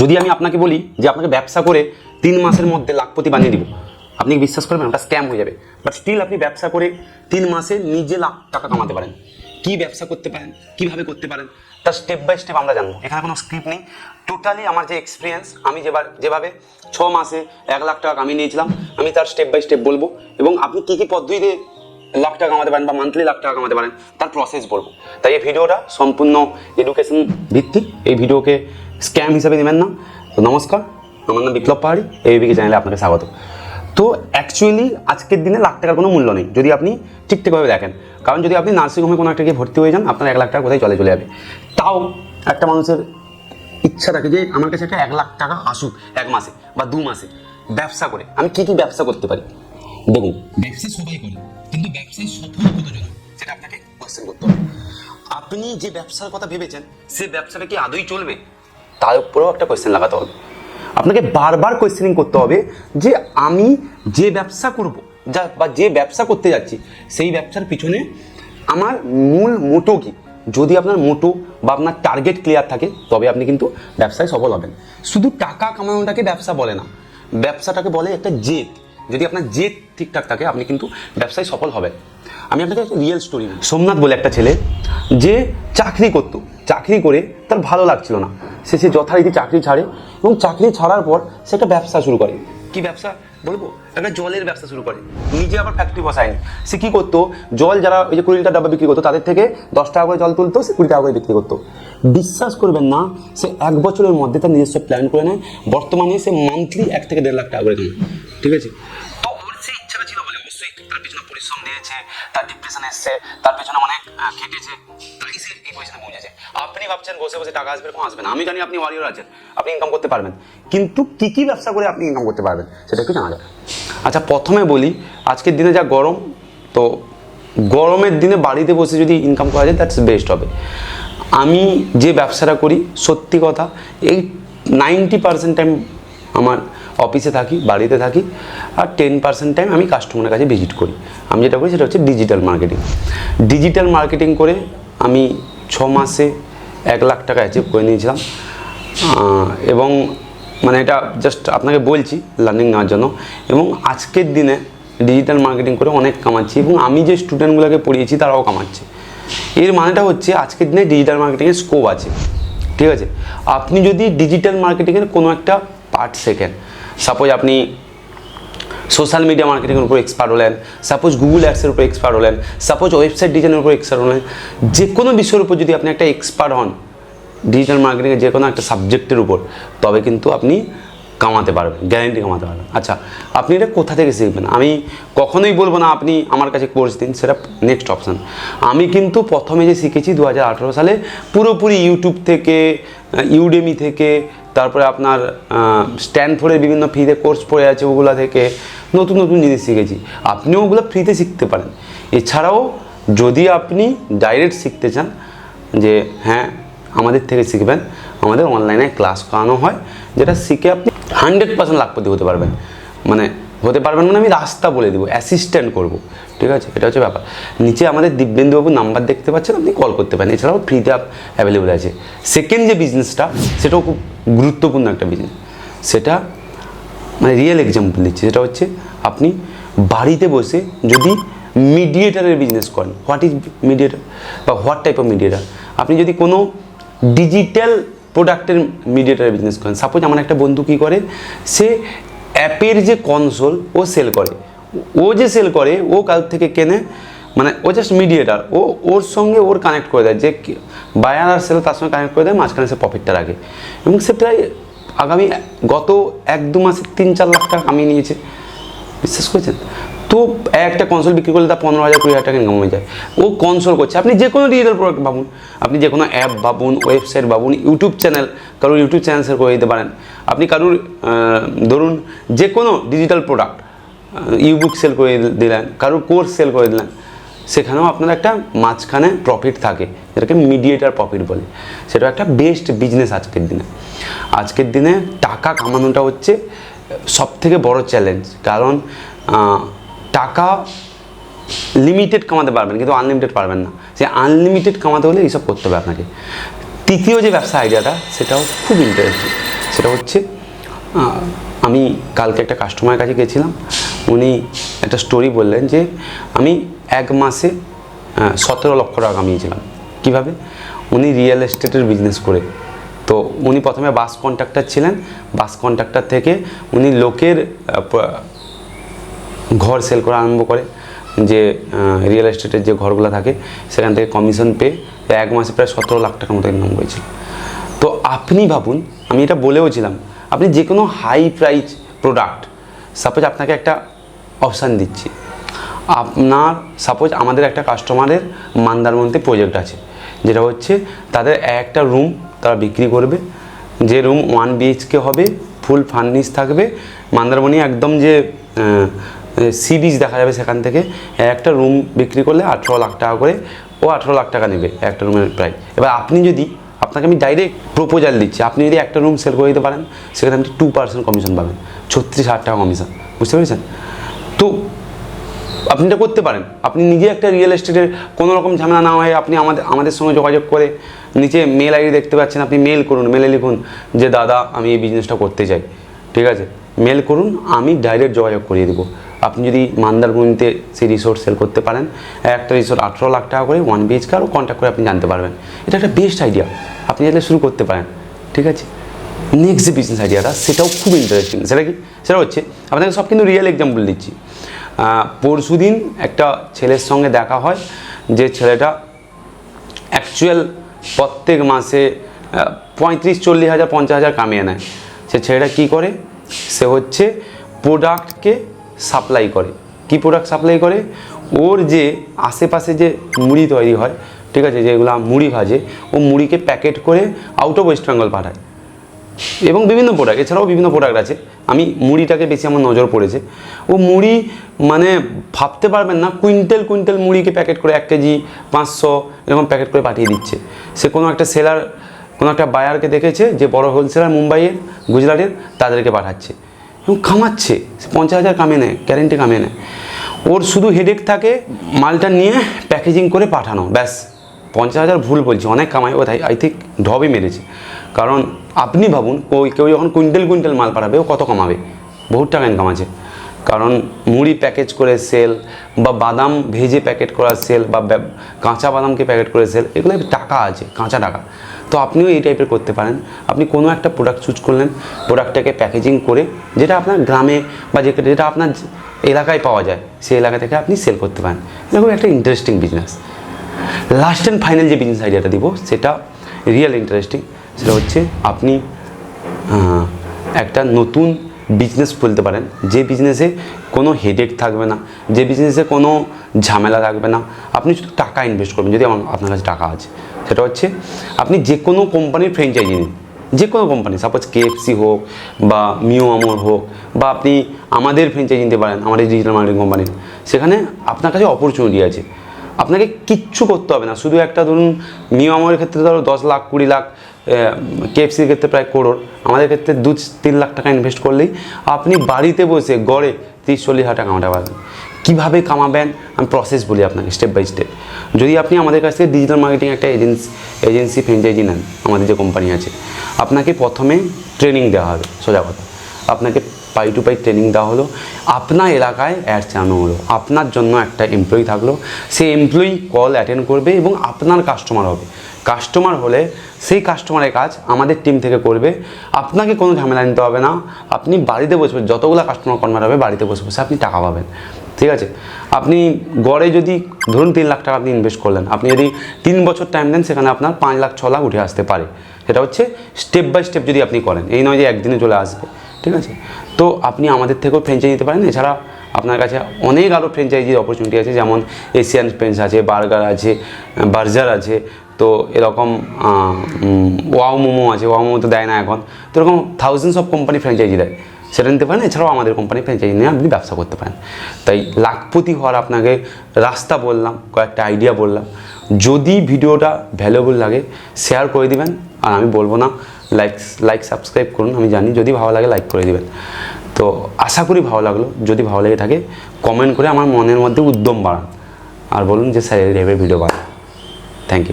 যদি আমি আপনাকে বলি যে আপনাকে ব্যবসা করে তিন মাসের মধ্যে লাখপতি বানিয়ে দিব, আপনি বিশ্বাস করবেন? ওটা স্ক্যাম হয়ে যাবে। বাট স্টিল আপনি ব্যবসা করে তিন মাসে নিজে লাখ টাকা কামাতে পারেন। কি ব্যবসা করতে পারেন? কীভাবে করতে পারেন? তার স্টেপ বাই স্টেপ আমরা জানব। এখানে কোনো স্ক্রিপ্ট নেই। টোটালি আমার যে এক্সপিরিয়েন্স আমি যেবার যেভাবে ছ মাসে এক লাখ টাকা কামিয়ে নিয়েছিলাম, আমি তার স্টেপ বাই স্টেপ বলব। এবং আপনি কী কী পদ্ধতিতে লাখ টাকা কামাতে পারেন বা মান্থলি লাখ টাকা কামাতে পারেন, তার প্রসেস বলব। তাই এই ভিডিওটা সম্পূর্ণ এডুকেশন ভিত্তিক, এই ভিডিওকে স্ক্যাম হিসাবে নেবেন না। তো নমস্কার, আমার নাম বিপ্লব পাহাড়ি এই বিকে চ্যানেলে আপনাকে স্বাগত। তো অ্যাকচুয়ালি আজকের দিনে লাখ টাকার কোনো মূল্য নেই, যদি আপনি ঠিকঠাকভাবে দেখেন। কারণ যদি আপনি নার্সিংহোমে কোনো একটা গিয়ে ভর্তি হয়ে যান, আপনার এক লাখ টাকা কোথায় চলে চলে যাবে? তাও একটা মানুষের ইচ্ছা থাকে যে আমার কাছে একটা এক লাখ টাকা আসুক, এক মাসে বা দু মাসে, ব্যবসা করে। আমি কি কি ব্যবসা করতে পারি? দেখুন ব্যবসা সবাই করে, কিন্তু ব্যবসায় সফল কতজন? সেটা আপনাকে কোয়েশ্চেন করতে হবে। আপনি যে ব্যবসার কথা ভেবেছেন, সে ব্যবসাটা কি আদৌ চলবে? তার উপরেও একটা কোয়েশ্চেন লাগাতে হবে। আপনাকে বারবার কোয়েশ্চেনিং করতে হবে যে আমি যে ব্যবসা করব, যা বা যে ব্যবসা করতে যাচ্ছি, সেই ব্যবসার পিছনে আমার মূল মোটো কি? যদি আপনার মোটো বা আপনার টার্গেট ক্লিয়ার থাকে, তবে আপনি কিন্তু ব্যবসায় সফল হবেন। শুধু টাকা কামানোটাকে ব্যবসা বলে না, ব্যবসাটাকে বলে একটা জেদ। যদি আপনার জেদ ঠিকঠাক থাকে, আপনি কিন্তু ব্যবসায় সফল হবেন। আমি আপনাকে একটা রিয়েল স্টোরি সোমনাথ বলে একটা ছেলে, যে চাকরি করতো। চাকরি করে তার ভালো লাগছিল না। সে সে যথারীতি চাকরি ছাড়ে এবং চাকরি ছাড়ার পর সে একটা ব্যবসা শুরু করে। কি ব্যবসা? বলব, একটা জলের ব্যবসা শুরু করে। নিজে আবার ফ্যাক্টরি বসায়নি। সে কী করতো? জল যারা ওই যে কুড়ি লিটার ডাব্বা বিক্রি করতো, তাদের থেকে দশ টাকা করে জল তুলতো, সে কুড়ি টাকা করে বিক্রি করতো। বিশ্বাস করবেন না, সে এক বছরের মধ্যে তার নিজস্ব প্ল্যান করে নেয়। বর্তমানে সে মান্থলি এক থেকে দেড় লাখ টাকা করে কামায়। ঠিক আছে? তো ওর সেই ইচ্ছাটা ছিল বলে অবশ্যই তার পিছনে পরিশ্রম দিয়েছে, তার ডিপ্রেশন এসছে, তার পেছনে অনেক খেটেছে তাই সে এই পজিশনে পৌঁছেছে আপনি ভাবছেন বসে বসে টাকা আসবে এরকম আসবে না। আমি জানি আপনি ওয়ারিয়র আছেন, আপনি ইনকাম করতে পারবেন। কিন্তু কি কি ব্যবসা করে আপনি ইনকাম করতে পারবেন, সেটা একটু জানা যাক। আচ্ছা প্রথমে বলি, আজকের দিনে যা গরম, তো গরমের দিনে বাড়িতে বসে যদি ইনকাম করা যায় দ্যাটস বেস্ট হবে। আমি যে ব্যবসাটা করি, সত্যি কথা, এই নাইনটি পার্সেন্ট টাইম আমার অফিসে থাকি, বাড়িতে থাকি, আর টেন পার্সেন্ট টাইম আমি কাস্টমারের কাছে ভিজিট করি। আমি যেটা করি সেটা হচ্ছে ডিজিটাল মার্কেটিং ডিজিটাল মার্কেটিং করে আমি ছ মাসে এক লাখ টাকা অ্যাচিভ করে নিয়েছিলাম। এবং মানে এটা জাস্ট আপনাকে বলছি লার্নিং নেওয়ার জন্য। এবং আজকের দিনে ডিজিটাল মার্কেটিং করে অনেক কামাচ্ছি এবং আমি যে স্টুডেন্টগুলোকে পড়িয়েছি তারাও কামাচ্ছে। এর মানেটা হচ্ছে আজকের দিনে ডিজিটাল মার্কেটিংয়ের স্কোপ আছে। ঠিক আছে? আপনি যদি ডিজিটাল মার্কেটিংয়ের কোনো একটা পার্ট শেখেন সাপোজ আপনি সোশ্যাল মিডিয়া মার্কেটিংয়ের উপর এক্সপার্ট হলেন সাপোজ গুগল অ্যাডসের উপর এক্সপার্ট হলেন সাপোজ ওয়েবসাইট ডিজাইনের উপর এক্সপার্ট হলেন, যে কোনো বিষয়ের উপর যদি আপনি একটা এক্সপার্ট হন ডিজিটাল মার্কেটিংয়ের যে কোনো একটা সাবজেক্টের উপর, তবে কিন্তু আপনি কামাতে পারবেন গ্যারেন্টি কামাতে পারবেন। আচ্ছা আপনি এটা কোথা থেকে শিখবেন? আমি কখনোই বলব না আপনি আমার কাছে কোর্স দিন, সেটা নেক্সট অপশান আমি কিন্তু প্রথমে যে শিখেছি দু হাজার আঠেরো সালে পুরোপুরি ইউটিউব থেকে ইউডেমি থেকে তারপরে আপনার স্ট্যানফোর্ডের বিভিন্ন ফ্রিতে কোর্স পড়ে আছে ওগুলা থেকে নতুন নতুন জিনিস শিখেছি। আপনিও ওগুলো ফ্রিতে শিখতে পারেন। এছাড়াও যদি আপনি ডাইরেক্ট শিখতে চান, যে হ্যাঁ আমাদের থেকে শিখবেন, আমাদের অনলাইনে ক্লাস করানো হয়, যেটা শিখে আপনি হান্ড্রেড পার্সেন্ট লাখপতি হতে পারবেন। মানে হতে পারবেন মানে আমি রাস্তা বলে দেবো অ্যাসিস্ট্যান্ট করব, ঠিক আছে? এটা হচ্ছে ব্যাপার। নিচে আমাদের দিব্যেন্দুবাবুর নাম্বার দেখতে পাচ্ছেন, আপনি কল করতে পারেন। এছাড়াও ফ্রিতে অ্যাভেলেবেল আছে। সেকেন্ড যে বিজনেসটা সেটাও খুব গুরুত্বপূর্ণ একটা বিজনেস সেটা মানে রিয়েল এক্সাম্পল দিচ্ছি। সেটা হচ্ছে আপনি বাড়িতে বসে যদি মিডিয়েটারের বিজনেস করেন হোয়াট ইজ মিডিয়েটার বা হোয়াট টাইপ অফ মিডিয়েটার আপনি যদি কোনো ডিজিটাল প্রোডাক্টের মিডিয়েটারের বিজনেস করেন সাপোজ আমার একটা বন্ধু কী করে, সে অ্যাপের যে কনসোল ও সেল করে। ও যে সেল করে, ও কাল থেকে কেনে মানে ও জাস্ট মিডিয়েটার ও, ওর সঙ্গে ওর কানেক্ট করে দেয়। যে বায়ার আর সেল তার সঙ্গে কানেক্ট করে দেয়, মাঝখানে সে প্রফিটটা রাখে এবং সে প্রায় আগামী, গত এক দু মাসে তিন চার লাখ টাকা কামিয়ে নিয়েছে। বিশ্বাস করেছেন? তো একটা কনসোল বিক্রি করলে তার পনেরো হাজার, কুড়ি হাজার টাকা ইনকাম হয়ে যায়। ও কনসোল করছে। আপনি যে কোনো ডিজিটাল প্রোডাক্ট ভাবুন। আপনি যে কোনো অ্যাপ ভাবুন ওয়েবসাইট ভাবুন ইউটিউব চ্যানেল কারোর ইউটিউব চ্যানেল সেল করে দিতে পারেন। আপনি কারোর ধরুন যে কোনো ডিজিটাল প্রোডাক্ট ইউবুক সেল করে দিলেন, কারোর কোর্স সেল করে দিলেন, সেখানেও আপনার একটা মাঝখানে প্রফিট থাকে, যেটাকে মিডিয়েটার প্রফিট বলে। সেটা একটা বেস্ট বিজনেস আজকের দিনে। আজকের দিনে টাকা কামানোটা হচ্ছে সব থেকে বড় চ্যালেঞ্জ কারণ টাকা লিমিটেড কামাতে পারবেন, কিন্তু আনলিমিটেড পারবেন না। সে আনলিমিটেড কামাতে হলে এইসব করতে হবে আপনাকে। তৃতীয় যে ব্যবসা আইডিয়াটা সেটাও খুব ইন্টারেস্টিং সেটা হচ্ছে আমি কালকে একটা কাস্টমারের কাছে গেছিলাম। উনি একটা স্টোরি বললেন যে, আমি এক মাসে সতেরো লক্ষ টাকা কামিয়েছিলাম। কীভাবে? উনি রিয়েল এস্টেটের বিজনেস করে। তো উনি প্রথমে বাস কন্ট্রাক্টর ছিলেন। বাস কন্ট্রাক্টর থেকে উনি লোকের ঘর সেল করা আরম্ভ করে, যে রিয়েল এস্টেটের যে ঘরগুলো থাকে, সেখান থেকে কমিশন পেয়ে এক মাসে প্রায় সতেরো লাখ টাকার মতো ইনকাম করেছিল তো আপনি ভাবুন, আমি এটা বলেওছিলাম আপনি যে কোনো হাই প্রাইস প্রোডাক্ট সাপোজ আপনাকে একটা অপশান দিচ্ছি। আপনার সাপোজ আমাদের একটা কাস্টমারের মান্দারমন্তে প্রজেক্ট আছে, যেটা হচ্ছে তাদের একটা রুম তারা বিক্রি করবে, যে রুম ওয়ান বিএইচকে হবে ফুল ফার্নিশ থাকবে, মন্দারমণি একদম যে সি বিচ দেখা যাবে সেখান থেকে, একটা রুম বিক্রি করলে আঠেরো লাখ টাকা করে, ও আঠেরো লাখ টাকা নেবে একটা রুমের প্রাইস এবার আপনি যদি, আপনাকে আমি ডাইরেক্ট প্রপোজাল দিচ্ছি, আপনি যদি একটা রুম সেল করে দিতে পারেন, সেখানে আপনি টু পার্সেন্ট কমিশন পাবেন। ছত্রিশ হাজার টাকা কমিশন বুঝতে পেরেছেন? তো আপনি এটা করতে পারেন। আপনি নিজে একটা রিয়েল এস্টেটের কোনো রকম ঝামেলা না হয় আপনি আমাদের আমাদের সঙ্গে যোগাযোগ করে নিচে মেল আইডি দেখতে পাচ্ছেন, আপনি মেল করুন। মেলে লিখুন যে, দাদা, আমি এই বিজনেসটা করতে চাই। ঠিক আছে? মেল করুন, আমি ডাইরেক্ট যোগাযোগ করিয়ে দেবো। আপনি যদি মান্দারমণিতে সেই রিসোর্ট সেল করতে পারেন, একটা রিসোর্ট আঠেরো লাখ টাকা করে ওয়ান বিএইচকে আরও কন্ট্যাক্ট করে আপনি জানতে পারবেন। এটা একটা বেস্ট আইডিয়া আপনি চাইলে শুরু করতে পারেন, ঠিক আছে? নেক্সট যে বিজনেস আইডিয়াটা সেটাও খুব ইন্টারেস্টিং সেটা কি? সেটা হচ্ছে, আপনাকে সব কিন্তু রিয়েল এক্সাম্পল দিচ্ছি। পরশু দিন একটা ছেলের সঙ্গে দেখা হয়, যে ছেলেটা অ্যাকচুয়াল প্রত্যেক মাসে পঁয়ত্রিশ, চল্লিশ হাজার, পঞ্চাশ হাজার কামিয়ে নেয়। সে ছেলেটা কী করে? সে হচ্ছে প্রোডাক্টকে সাপ্লাই করে। কি প্রোডাক্ট সাপ্লাই করে? ওর যে আশেপাশে যে মুড়ি তৈরি হয়, ঠিক আছে, যেগুলো মুড়ি ভাজে, ও মুড়িকে প্যাকেট করে আউট অফ ওয়েস্ট বেঙ্গল পাঠায়। এবং বিভিন্ন প্রোডাক্ট এছাড়াও বিভিন্ন প্রোডাক্ট আছে। আমি মুড়িটাকে বেশি আমার নজর পড়েছে। ও মুড়ি মানে ভাবতে পারবেন না, কুইন্টাল কুইন্টাল মুড়িকে প্যাকেট করে এক কেজি পাঁচশো এরকম প্যাকেট করে পাঠিয়ে দিচ্ছে। সে কোনো একটা সেলার কোনো একটা বায়ারকে দেখেছে যে বড় হোলসেলার মুম্বাইয়ের, গুজরাটের, তাদেরকে পাঠাচ্ছে। এবং কামাচ্ছে পঞ্চাশ হাজার কামে নেয় গ্যারেন্টি কামে নেয়। ওর শুধু হেডেক থাকে, মালটা নিয়ে প্যাকেজিং করে পাঠানো, ব্যাস। পঞ্চাশ হাজার ভুল বলছি, অনেক কামাই ও তাই আই থিঙ্ক ঢবই মেরেছে। কারণ আপনি ভাবুন ওই কেউ যখন কুইন্টাল কুইন্টাল মাল পাঠাবে, ও কত কামাবে? বহুত টাকা ইনকাম আছে। কারণ মুড়ি প্যাকেজ করে সেল বা বাদাম ভেজে প্যাকেট করা সেল বা কাঁচা বাদামকে প্যাকেট করে সেল এগুলো টাকা আছে, কাঁচা টাকা। তো আপনিও এই টাইপের করতে পারেন। আপনি কোনো একটা প্রোডাক্ট চুজ করলেন প্রোডাক্টটাকে প্যাকেজিং করে যেটা আপনার গ্রামে বা যেটা আপনার এলাকায় পাওয়া যায়, সেই এলাকা থেকে আপনি সেল করতে পারেন। এরকম একটা interesting business last and final যে বিজনেস আইডিয়াটা দিব, সেটা রিয়েল ইন্টারেস্টিং সেটা হচ্ছে আপনি একটা নতুন বিজনেস খুলতে পারেন। যে বিজনেসে কোনো হেডেক থাকবে না, যে বিজনেসে কোনো ঝামেলা থাকবে না, আপনি শুধু টাকা ইনভেস্ট করবেন, যদি আমার- আপনার কাছে টাকা আছে। সেটা হচ্ছে, আপনি যে কোনো কোম্পানির ফ্র্যাঞ্চাইজি নিন। যে কোনো কোম্পানি সাপোজ কেএফসি হোক বা মিও আমর হোক, বা আপনি আমাদের ফ্র্যাঞ্চাইজি নিতে পারেন, আমাদের ডিজিটাল মার্কেটিং কোম্পানির সেখানে আপনার কাছে অপরচুনিটি আছে। আপনাকে কিচ্ছু করতে হবে না। শুধু একটা ধরুন মিও আমরের ক্ষেত্রে ধরো দশ লাখ, কুড়ি লাখ কেএফসির ক্ষেত্রে প্রায় করোড়। আমাদের ক্ষেত্রে দু তিন লাখ টাকা ইনভেস্ট করলেই আপনি বাড়িতে বসে গড়ে তিরিশ চল্লিশ হাজার টাকা কামাতে পারবেন কীভাবে কামাবেন? আমি প্রসেস বলি আপনাকে স্টেপ বাই স্টেপ যদি আপনি আমাদের কাছ থেকে ডিজিটাল মার্কেটিং একটা এজেন্সি এজেন্সি ফ্র্যাঞ্চাইজি নেন, আমাদের যে কোম্পানি আছে, আপনাকে প্রথমে ট্রেনিং দেওয়া হবে, সোজা কথা। আপনাকে পাই টু পাই ট্রেনিং দেওয়া হলো। আপনার এলাকায় অ্যাড চালানো হলো। আপনার জন্য একটা এমপ্লয়ি থাকল। সেই এমপ্লয়ি কল অ্যাটেন্ড করবে এবং আপনার কাস্টমার হবে। কাস্টমার হলে সেই কাস্টমারের কাজ আমাদের টিম থেকে করবে। আপনাকে কোনো ঝামেলা নিতে হবে না। আপনি বাড়িতে বসে বসে যতগুলো কাস্টমার কনভার্ট হবে বাড়িতে বসে বসে আপনি টাকা পাবেন। ঠিক আছে? আপনি গড়ে যদি ধরুন তিন লাখ টাকা আপনি ইনভেস্ট করলেন, আপনি যদি তিন বছর টাইম দেন, সেখানে আপনার পাঁচ লাখ, ছ লাখ উঠে আসতে পারে। সেটা হচ্ছে স্টেপ বাই স্টেপ যদি আপনি করেন, এই নয় যে একদিনে চলে আসবে। ঠিক আছে? তো আপনি আমাদের থেকেও ফ্র্যাঞ্চাইজি নিতে পারেন। এছাড়া আপনার কাছে অনেক আরও ফ্র্যাঞ্চাইজির অপরচুনিটি আছে, যেমন এশিয়ান পেন্স আছে বার্গার আছে বার্জার আছে তো এরকম ওয়াও মোমো আছে, ওয়াও মোমো তো দেয় না এখন। তো এরকম থাউজেন্ডস অফ কোম্পানি ফ্র্যাঞ্চাইজি দেয়। সেটা নিতে পারেন, এছাড়াও আমাদের কোম্পানি ফ্র্যাঞ্চাইজি নিয়ে আপনি ব্যবসা করতে পারেন। তাই লাখপতি হওয়ার আপনাকে রাস্তা বললাম, কয়েকটা আইডিয়া বললাম। যদি ভিডিওটা ভ্যালুয়েবল লাগে শেয়ার করে দিবেন। আর আমি বলব না লাইক লাইক সাবস্ক্রাইব করুন, আমি জানি যদি ভালো লাগে লাইক করে দিবেন। তো আশা করি ভালো লাগল। যদি ভালো লেগে থাকে কমেন্ট করে আমার মনের মধ্যে উদ্যম বাড়ান। আর বলুন যে স্যার এই ভিডিও বানান। Thank you